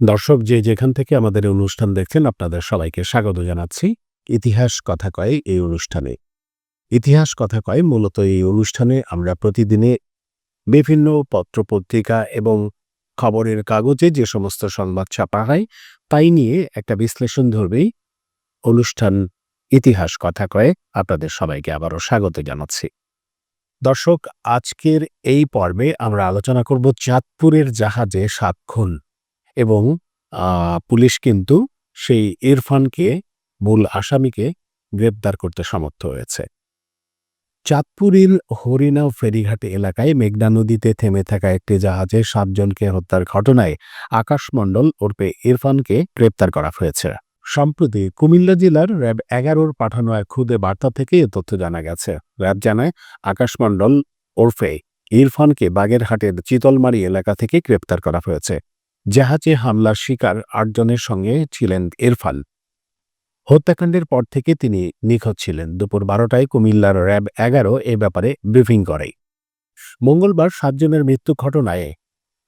দর্শক, যে যেখান থেকে আমাদের অনুষ্ঠান দেখছেন, আপনাদের সবাইকে স্বাগত জানাচ্ছি। ইতিহাস কথা কয় এই অনুষ্ঠানে। ইতিহাস কথা কয় মূলত এই অনুষ্ঠানে আমরা প্রতিদিনে বিভিন্ন পত্রপত্রিকা এবং খবরের কাগজে যে সমস্ত সংবাদ ছাপা হয়, তাই নিয়ে একটা বিশ্লেষণ ধরবেই। অনুষ্ঠান ইতিহাস কথা কয়ে আপনাদের সবাইকে আবারও স্বাগত জানাচ্ছি। দর্শক, আজকের এই পর্বে আমরা আলোচনা করব চাঁদপুরের জাহাজে সাত খুন। এবং পুলিশ কিন্তু সেই ইরফানকে, মূল আসামিকে গ্রেপ্তার করতে সমর্থ হয়েছে। চাঁদপুরের হরিনাও ফেরিঘাট এলাকায় মেঘনা নদীতে থেমে থাকা একটি জাহাজে সাতজনকে হত্যার ঘটনায় আকাশমণ্ডল ওরপে ইরফানকে গ্রেপ্তার করা হয়েছে। সম্প্রতি কুমিল্লা জেলার র্যাব এগারোর পাঠানো এক খুদে বার্তা থেকে এ তথ্য জানা গেছে। র্যাব জানায়, আকাশমণ্ডল ওরফে ইরফানকে বাগেরহাটের চিতলমারি এলাকা থেকে গ্রেপ্তার করা হয়েছে। জাহাজে হামলার শিকার আটজনের সঙ্গে ছিলেন এরফাল হত্যাকাণ্ডের পর থেকে তিনি নিখোঁজ ছিলেন। দুপুর বারোটায় কুমিল্লার র্যাব এগারো এ ব্যাপারে ব্রিফিং করে। মঙ্গলবার সাতজনের মৃত্যু ঘটনায়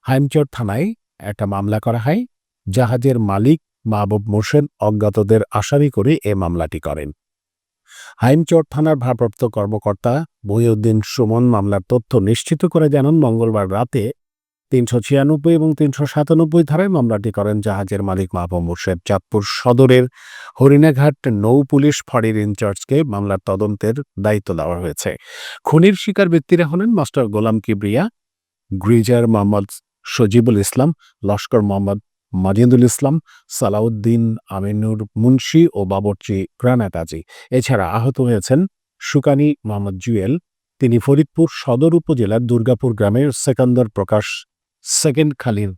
হাইমচর থানায় একটা মামলা করা হয়। জাহাজের মালিক মাহবুব মোর্শেদ অজ্ঞাতদের আসামি করে এ মামলাটি করেন। হাইমচর থানার ভারপ্রাপ্ত কর্মকর্তা বহিউদ্দিন সুমন মামলার তথ্য নিশ্চিত করে জানান, মঙ্গলবার রাতে তিনশো ছিয়ানব্বই এবং তিনশো সাতানব্বই ধারায় মামলাটি করেন জাহাজের মালিক মাহবুব মোর্শেদ চাঁদপুর সদরের হরিণাঘাট নৌ পুলিশ ফাঁড়ির ইনচার্জকে মামলার তদন্তের দায়িত্ব দেওয়া হয়েছে। খুনির শিকার ব্যক্তিরা হলেন মাস্টার গোলাম কিবরিয়া, গ্রিজার মোহাম্মদ সজিবুল ইসলাম, লস্কর মোহাম্মদ মাজিদুল ইসলাম, সালাউদ্দিন আমিনুর মুন্সি ও বাবরচি গ্রানাতাজি এছাড়া আহত হয়েছেন সুকানি মোহাম্মদ জুয়েল। তিনি ফরিদপুর সদর উপজেলার দুর্গাপুর গ্রামের সেকান্দর প্রকাশ সেকেন্ড খালির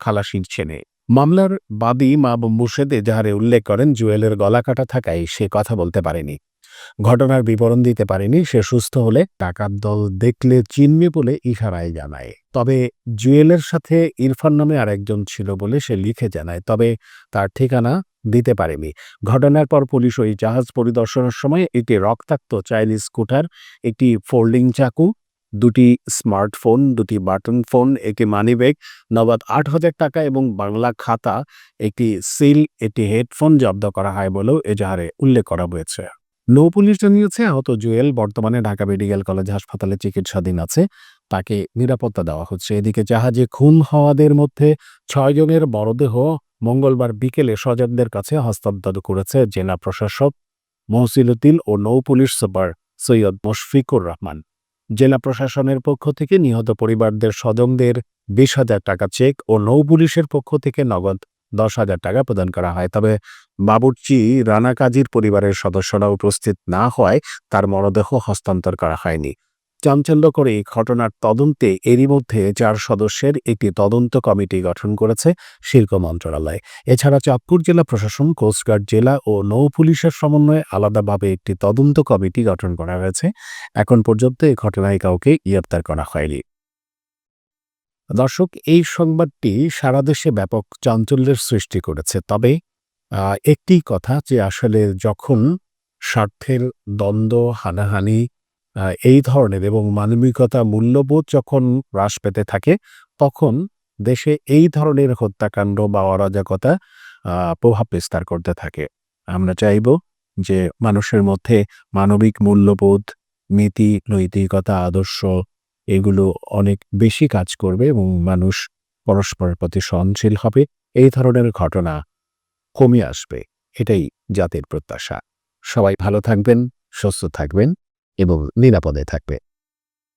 খালাসির ছেলে। মামলার বাদী মাহবুব মুর্শেদ এজাহারে উল্লেখ করেন, জুয়েলের গলা কাটা থাকায় সে কথা বলতে পারেনি। ঘটনার বিবরণ দিতে পারেনি, সে সুস্থ হলে টাকার দল দেখলে চিনবে বলে ইশারায় জানায়। তবে জুয়েলের সাথে ইরফান নামে আরেকজন ছিল বলে সে লিখে জানায়, তবে তার ঠিকানা দিতে পারেনি। ঘটনার পর পুলিশ ওই জাহাজ পরিদর্শনের সময় একটি রক্তাক্ত চাইনিজ স্কুটার, একটি ফোল্ডিং চাকু দুটি স্মার্টফোন, দুটি বাটন ফোন একটি মানিব্যাগ নবাদ আট হাজার টাকা এবং বাংলা খাতা, একটি সিল, একটি হেডফোন জব্দ করা হয় বলেও এজাহারে উল্লেখ করা হয়েছে। নৌ পুলিশ জানিয়েছে, আহত জুয়েল বর্তমানে ঢাকা মেডিকেল কলেজ হাসপাতালে চিকিৎসাধীন আছে। তাকে নিরাপত্তা দেওয়া হচ্ছে। এদিকে জাহাজে খুন হওয়াদের মধ্যে ছয়জনের মরদেহ মঙ্গলবার বিকেলে স্বজনদের কাছে হস্তান্তর করেছে জেলা প্রশাসক মহসিলুদ্দিন ও নৌ পুলিশ সুপার সৈয়দ মুশফিকুর রহমান। জেলা প্রশাসনের পক্ষ থেকে নিহত পরিবারদের স্বজনদের বিশ হাজার টাকা চেক ও নৌ পুলিশের পক্ষ থেকে নগদ দশ হাজার টাকা প্রদান করা হয়। তবে বাবুর্চি রানা কাজীর পরিবারের সদস্যরা উপস্থিত না হওয়ায় তার মরদেহ হস্তান্তর করা হয়নি। চাঞ্চল্যকর এই ঘটনার তদন্তে এরই মধ্যে চার সদস্যের একটি তদন্ত কমিটি গঠন করেছে শিল্প মন্ত্রণালয়। এছাড়া চাঁদপুর জেলা প্রশাসন, কোস্টগার্ড জেলা ও নৌ পুলিশের সমন্বয়ে আলাদাভাবে একটি তদন্ত কমিটি গঠন করা হয়েছে। এখন পর্যন্ত এই ঘটনায় কাউকে গ্রেপ্তার করা হয়নি। দর্শক, এই সংবাদটি সারা দেশে ব্যাপক চাঞ্চল্যের সৃষ্টি করেছে। তবে একটি কথা যে আসলে যখন স্বার্থের দ্বন্দ্ব, হানাহানি এই ধরনের এবং মানবিকতা মূল্যবোধ যখন হ্রাস পেতে থাকে, তখন দেশে এই ধরনের হত্যাকাণ্ড বা অরাজকতা প্রভাব বিস্তার করতে থাকে। আমরা চাইব যে মানুষের মধ্যে মানবিক মূল্যবোধ, নীতি, নৈতিকতা, আদর্শ এগুলো অনেক বেশি কাজ করবে এবং মানুষ পরস্পরের প্রতি সহনশীল হবে। এই ধরনের ঘটনা কমে আসবে। এটাই জাতির প্রত্যাশা। সবাই ভালো থাকবেন, সুস্থ থাকবেন। এবং নিরাপদে থাকবে।